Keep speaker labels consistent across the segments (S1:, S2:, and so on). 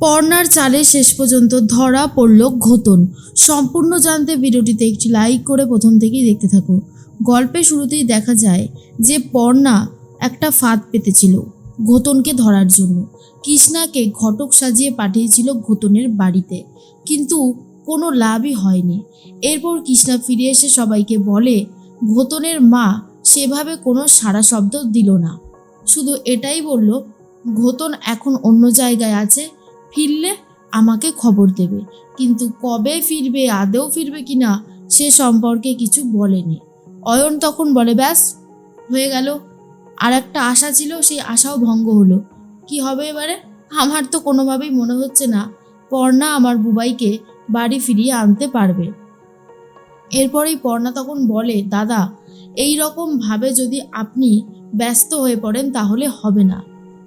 S1: পর্নার চালে শেষ পর্যন্ত ধরা পড়ল ঘোতন। সম্পূর্ণ জানতে ভিডিওটিতে একটি লাইক করে প্রথম থেকেই দেখতে থাকো। গল্পের শুরুতেই দেখা যায় যে পর্ণা একটা ফাঁদ পেতেছিল ঘোতনকে ধরার জন্য। কৃষ্ণাকে ঘটক সাজিয়ে পাঠিয়েছিল ঘোতনের বাড়িতে। কিন্তু কোনো লাভই হয়নি। এরপর কৃষ্ণা ফিরে এসে সবাইকে বলে, ঘোতনের মা সেভাবে কোনো সারা শব্দ দিল না। শুধু এটাই বলল, ঘোতন এখন অন্য জায়গায় আছে ফিরলে আমাকে খবর দেবে। কিন্তু কবে ফিরবে আদেও ফিরবে কি না সে সম্পর্কে কিছু বলেনি। অয়ন তখন বলে, ব্যাস, হয়ে গেল। আর একটা আশা ছিল, সেই আশাও ভঙ্গ হলো। কি হবে এবারে? আমার তো কোনোভাবেই মনে হচ্ছে না, পর্ণা আমার বুবাইকে বাড়ি ফিরিয়ে আনতে পারবে। এরপরেই পর্ণা তখন বলে, দাদা, এই রকম ভাবে যদি আপনি ব্যস্ত হয়ে পড়েন, তাহলে হবে না।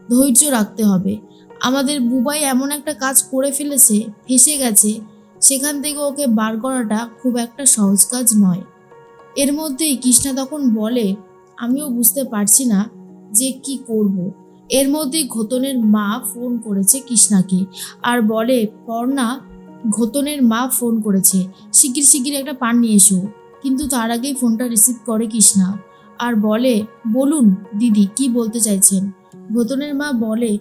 S1: ধৈর্য রাখতে হবে। আমাদের বুবাই এমন একটা কাজ করে ফেলেছে, ফেসে গেছে, সেখান থেকে ওকে বার করাটা খুব একটা সহজ কাজ নয়। এর মধ্যেই কৃষ্ণা তখন বলে, আমিও বুঝতে পারছি না যে কি করব। এর মধ্যেই ঘোতনের মা ফোন করেছে কৃষ্ণাকে আর বলে, পর্ণা, ঘোতনের মা ফোন করেছে, শিগগির শিগগির একটা পান নিয়ে এসো। কিন্তু তার আগেই ফোনটা রিসিভ করে কৃষ্ণা আর বলে, বলুন, দিদি, কি বলতে চাইছেন? ঘোতনের মা বলে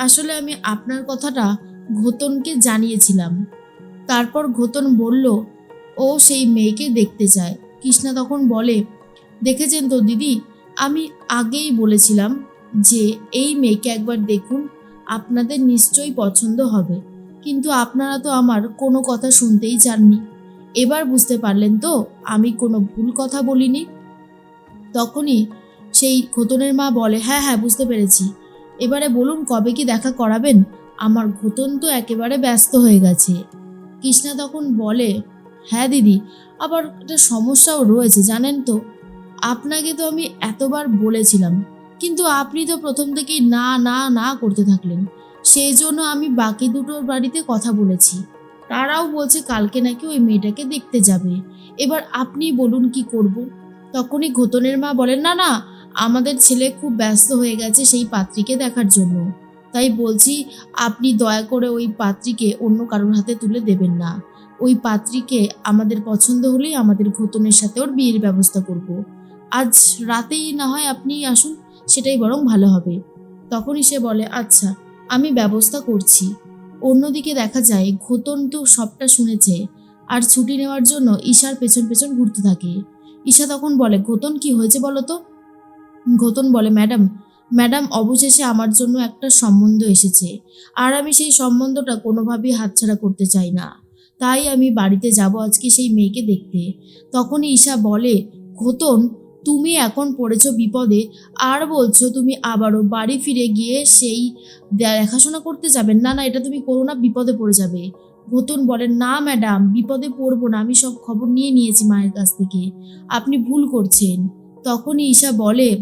S1: আসলে আমি আপনার কথাটা ঘোতনকে জানিয়েছিলাম। তারপর ঘোতন বলল, ও সেই মেয়েকে দেখতে চায়। কৃষ্ণা তখন বলে, দেখেছেন তো দিদি, আমি আগেই বলেছিলাম যে এই মেয়েকে একবার দেখুন, আপনাদের নিশ্চয়ই পছন্দ হবে। কিন্তু আপনারা তো আমার কোনো কথা শুনতেই চাননি। এবার বুঝতে পারলেন তো, আমি কোনো ভুল কথা বলিনি? তখনই সেই খোতনের মা বলে হ্যাঁ হ্যাঁ বুঝতে পেরেছি। এবারে বলুন, কবে কি দেখা করাবেন? আমার ঘোতন তো একেবারে ব্যস্ত হয়ে গেছে। কৃষ্ণা তখন বলে হ্যাঁ দিদি, আবার একটা সমস্যাও রয়েছে, জানেন তো। আপনাকে তো আমি এতবার বলেছিলাম, কিন্তু আপনি তো প্রথম থেকেই না না না করতে থাকলেন। সেই জন্য আমি বাকি দুটোর বাড়িতে কথা বলেছি। তারাও বলছে কালকে নাকি ওই মেয়েটাকে দেখতে যাবে। এবার আপনি বলুন কি করব? তখনই ঘোতনের মা বলেন, না না আমাদের ছেলে খুব ব্যস্ত হয়ে গেছে সেই পাত্রীকে দেখার জন্য। তাই বলছি, আপনি দয়া করে ওই পাত্রীকে অন্য কারোর হাতে তুলে দেবেন না। ওই পাত্রীকে আমাদের পছন্দ হলেই আমাদের ঘোতনের সাথে ওর বিয়ের ব্যবস্থা করব। আজ রাতেই না হয় আপনি আসুন, সেটাই বরং ভালো হবে। তখনই সে বলে আচ্ছা আমি ব্যবস্থা করছি। অন্যদিকে দেখা যায়, ঘোতন তো সবটা শুনেছে, আর ছুটি নেওয়ার জন্য ঈশার পেছন পেছন ঘুরতে থাকে। ঈশা তখন বলে, ঘোতন কি হয়েছে বলো তো? ঘোতন বলে, ম্যাডাম ম্যাডাম, অবশেষে আমার জন্য একটা সম্বন্ধ এসেছে। আর আমি সেই সম্বন্ধটা কোনোভাবেই হাতছাড়া করতে চাই না। তাই আমি বাড়িতে যাব আজকে সেই মেয়েকে দেখতে। তখনই ঈশা বলে, ঘোতন, তুমি এখন পড়েছো বিপদে। আর বলছো তুমি আবারও বাড়ি ফিরে গিয়ে সেই দেখাশোনা করতে যাবেন? না না, এটা তুমি করো না, বিপদে পড়ে যাবে। ঘোতন বলেন না, ম্যাডাম, বিপদে পড়ব না। আমি সব খবর নিয়ে নিয়েছি মায়ের কাছ থেকে। আপনি ভুল করছেন। তখনই ঈশা বলে,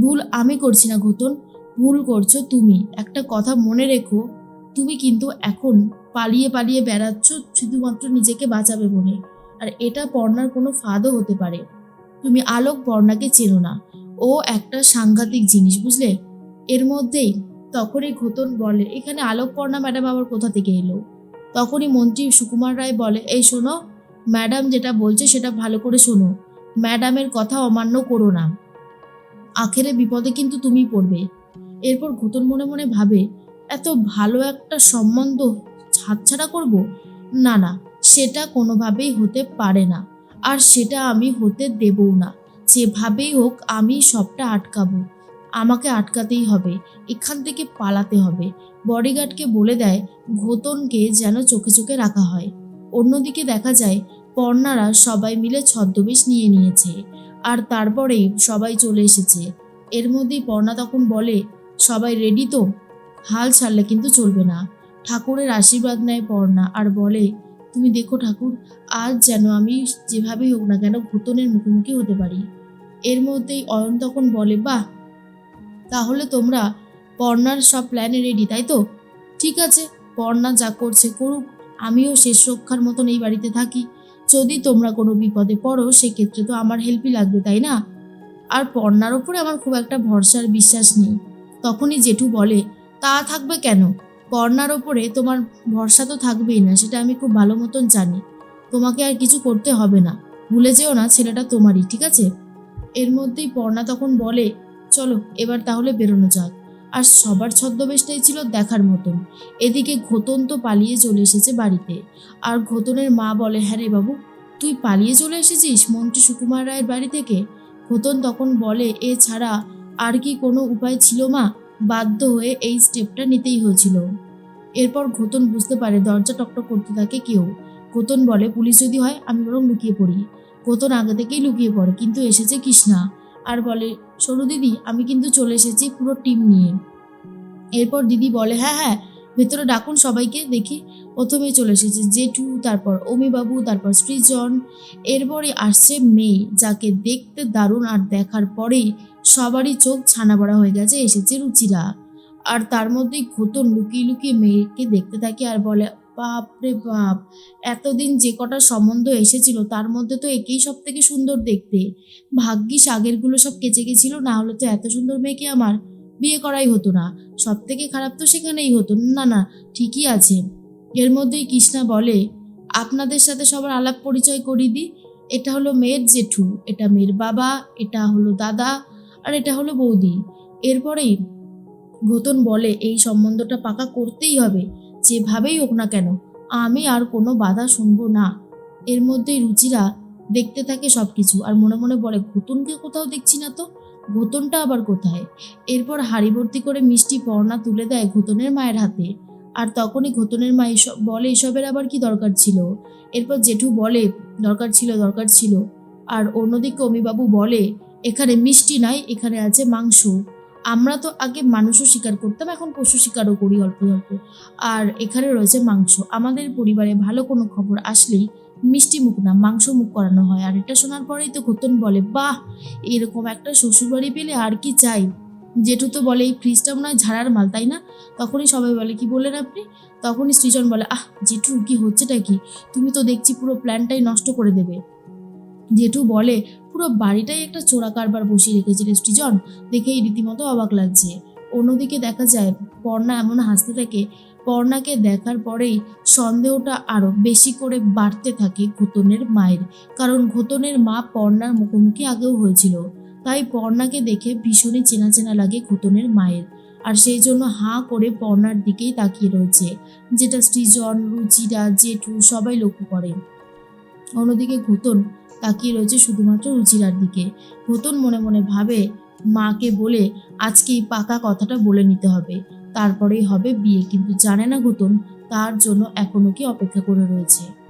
S1: ভুল আমি করছি না ঘোতন, ভুল করছ তুমি। একটা কথা মনে রেখো, তুমি কিন্তু এখন পালিয়ে পালিয়ে বেড়াচ্ছ শুধুমাত্র নিজেকে বাঁচাবে বলে। আর এটা পর্ণার কোনো ফাঁদও হতে পারে। তুমি আলোক পর্ণাকে চেনো না। ও একটা সাংঘাতিক জিনিস, বুঝলে? এর মধ্যেই তখনই ঘোতন বলে, এখানে আলোক পর্ণা, ম্যাডাম আবার কোথা থেকে এলো? তখনই মন্ত্রী সুকুমার রায় বলে, এই শোনো, ম্যাডাম যেটা বলছে সেটা ভালো করে শোনো। ম্যাডামের কথা অমান্য করো না। আখেরে বিপদে কিন্তু তুমি পড়বে। এরপর ঘোতন মনে মনে ভাবে, এত ভালো একটা সম্বন্ধ হাতছাড়া করব? না না, সেটা কোনোভাবেই হতে পারে না। আর সেটা আমি হতে দেবও না। যেভাবেই হোক, আমি সবটা আটকাবো। আমাকে আটকাতেই হবে। এখান থেকে পালাতে হবে। বডিগার্ডকে বলে দেয়, ঘোতনকে যেন চোখে চোখে রাখা হয়। অন্যদিকে দেখা যায় পর্ণারা সবাই মিলে ছদ্মবেশ নিয়ে নিয়েছে আর তারপরেই সবাই চলে এসেছে। এর মধ্যেই পর্ণা তখন বলে, সবাই রেডি তো? হাল ছাড়লে কিন্তু চলবে না। ঠাকুরের আশীর্বাদ নেয় পর্ণা আর বলে, তুমি দেখো ঠাকুর, আজ যেন আমি যেভাবেই হোক না কেন ঘুতনের মুখোমুখি হতে পারি। এর মধ্যেই অয়ন তখন বলে, বাহ! তাহলে তোমরা পর্ণার সব প্ল্যানে রেডি তাই তো? ঠিক আছে, পর্ণা যা করছে করুক, আমিও শেষ রক্ষার মতন এই বাড়িতে থাকি। যদি তোমরা কোনো বিপদে পড়ো, সেক্ষেত্রে তো আমার হেল্পই লাগবে, তাই না? আর পর্নার ওপরে আমার খুব একটা ভরসার বিশ্বাস নেই। তখনই জেঠু বলে, তা থাকবে কেন? পর্নার ওপরে তোমার ভরসা তো থাকবেই না, সেটা আমি খুব ভালো মতন জানি। তোমাকে আর কিছু করতে হবে না। ভুলে যেও না, ছেলেটা তোমারই, ঠিক আছে? এর মধ্যেই পর্ণা তখন বলে, চলো, এবার তাহলে বেরোনো যাক। আর সবার ছদ্মবেশটাই ছিল দেখার মতন। এদিকে ঘোতন তো পালিয়ে চলে এসেছে বাড়িতে। আর ঘোতনের মা বলে হ্যাঁ রে বাবু, তুই পালিয়ে চলে এসেছিস মন্ত্রী সুকুমার রায়ের বাড়ি থেকে? ঘোতন তখন বলে, এ ছাড়া আর কি কোনো উপায় ছিল মা? বাধ্য হয়ে এই স্টেপটা নিতেই হয়েছিল। এরপর ঘোতন বুঝতে পারে দরজা টকটক করতে থাকে কেউ। ঘোতন বলে, পুলিশ যদি হয়, আমি বরং লুকিয়ে পড়ি। ঘোতন আগে থেকেই লুকিয়ে পড়ে, কিন্তু এসেছে কৃষ্ণা। আর বলে, সরু দিদি, আমি কিন্তু চলে এসেছি পুরো টিম নিয়ে। এরপর দিদি বলে হ্যাঁ হ্যাঁ ভেতরে ডাকুন সবাইকে, দেখি প্রথমে চলে এসেছে জেঠু, তারপর অমিবাবু, তারপর সৃজন। এরপরে আসছে মেয়ে, যাকে দেখতে দারুণ আর দেখার পরেই সবারই চোখ ছানা বড়া হয়ে গেছে, এসেছে রুচিরা। আর তার মধ্যেই ঘোতন লুকিয়ে লুকিয়ে মেয়েকে দেখতে থাকে আর বলে বাপ রে বাপ। এতদিন যে কটা সম্বন্ধ এসেছিল, তার মধ্যে তো একেই সব থেকে সুন্দর দেখতে। ভাগ্যিস আগেরগুলো সব কেচে গেছিল, না হলে তো এত সুন্দর মেয়েকে আমার বিয়ে করাই হতো না। সব থেকে খারাপ তো সেখানেই হতো। না না, ঠিকই আছে। এর মধ্যেই কৃষ্ণা বলে, আপনাদের সাথে সবার আলাপ পরিচয় করিয়ে দিই এটা হলো মেয়ের জেঠু, এটা মেয়ের বাবা, এটা হলো দাদা, আর এটা হলো বৌদি। এরপরেই ঘোতন বলে, এই সম্বন্ধটা পাকা করতেই হবে। যেভাবেই হোক না কেন, আমি আর কোনো বাধা শুনব না। এর মধ্যেই রুচিরা দেখতে থাকে সব কিছু আর মনে মনে বলে, ঘুতনকে কোথাও দেখছি না তো? ঘুতনটা আবার কোথায়? এরপর হাড়ি ভর্তি করে মিষ্টি পর্ণা তুলে দেয় ঘোতনের মায়ের হাতে। আর তখনই ঘোতনের মা এসব বলে, এসবের আবার কি দরকার ছিল? এরপর জেঠু বলে, দরকার ছিল দরকার ছিল। আর অন্যদিকে অমিবাবু বলে, এখানে মিষ্টি নয় এখানে আছে মাংস। আমরা তো আগে মানুষও শিকার করতাম, এখন পশু শিকারও করি অল্প অল্প। আর এখানে রয়েছে মাংস। আমাদের পরিবারে ভালো কোনো খবর আসলেই মিষ্টি মুখ না, মাংস মুখ করানো হয়। আর এটা শোনার পরেই তো ঘোতন বলে, বাহ, এরকম একটা শ্বশুরবাড়ি পেলে আর কি চাই? জেঠু তো বলে, এই ফ্রিজটা মনে হয় ঝাড়ার মাল, তাই না? তখনই সবাই বলে, কি বললেন আপনি? তখনই সৃজন বলে, আহ, জেঠু, কি হচ্ছেটা কি? তুমি তো দেখছি পুরো প্ল্যানটাই নষ্ট করে দেবে। জেঠু বলে, পুরো বাড়িটাই একটা চোরা কারবার বসিয়ে রেখেছিল, সৃজন। দেখেই রীতিমতো অবাক লাগছে। অন্যদিকে দেখা যায়, পর্ণা এমন হাসতে থাকে। পর্ণাকে দেখার পরেই সন্দেহটা আরও বেশি করে বাড়তে থাকে ঘোতনের মায়ের। কারণ ঘোতনের মা পর্ণার মুখোমুখি আগেও হয়েছিল। তাই পর্ণাকে দেখে ভীষণই চেনা চেনা লাগে ঘোতনের মায়ের। আর সেই জন্য হাঁ করে পর্ণার দিকেই তাকিয়ে রয়েছে, যেটা সৃজন, রুচিরা, জেঠু সবাই লক্ষ্য করে। অন্যদিকে ঘুতন তাকিয়ে রয়েছে শুধুমাত্র রুচিরার দিকে। ঘুতন মনে মনে ভাবে, মাকে বলে আজকে এই পাকা কথাটা বলে নিতে হবে। তারপরেই হবে বিয়ে। কিন্তু জানে না ঘুতন তার জন্য এখনও কি অপেক্ষা করে রয়েছে।